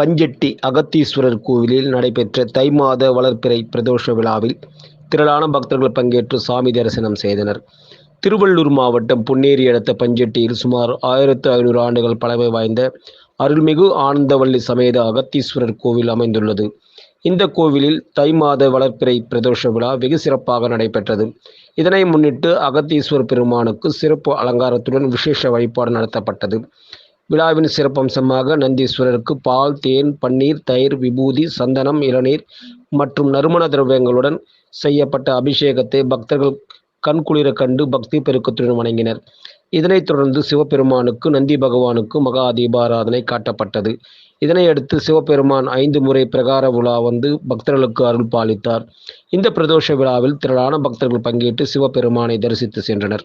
பஞ்செட்டி அகத்தீஸ்வரர் கோவிலில் நடைபெற்ற தை மாத வளர்ப்பிறை பிரதோஷ விழாவில் திரளான பக்தர்கள் பங்கேற்று சாமி தரிசனம் செய்தனர். திருவள்ளூர் மாவட்டம் பொன்னேரி அடுத்த பஞ்செட்டியில் சுமார் ஆயிரத்து ஐநூறு ஆண்டுகள் பழமை வாய்ந்த அருள்மிகு ஆனந்தவள்ளி சமேத அகத்தீஸ்வரர் கோவில் அமைந்துள்ளது. இந்த கோவிலில் தை மாத வளர்ப்பிறை பிரதோஷ விழா வெகு சிறப்பாக நடைபெற்றது. இதனை முன்னிட்டு அகத்தீஸ்வரர் பெருமானுக்கு சிறப்பு அலங்காரத்துடன் விசேஷ வழிபாடு நடத்தப்பட்டது. விழாவின் சிறப்பம்சமாக நந்தீஸ்வரருக்கு பால் தேன் பன்னீர் தயிர் விபூதி சந்தனம் இளநீர் மற்றும் நறுமண திரவியங்களுடன் செய்யப்பட்ட அபிஷேகத்தை பக்தர்கள் கண்குளிர கண்டு பக்தி பெருக்கத்துடன் வணங்கினர். இதனைத் தொடர்ந்து சிவபெருமானுக்கு நந்தி பகவானுக்கு மகா தீபாராதனை காட்டப்பட்டது. இதனையடுத்து சிவபெருமான் ஐந்து முறை பிரகார விழா வந்து பக்தர்களுக்கு அருள் பாலித்தார். இந்த பிரதோஷ விழாவில் திரளான பக்தர்கள் பங்கேற்று சிவபெருமானை தரிசித்து சென்றனர்.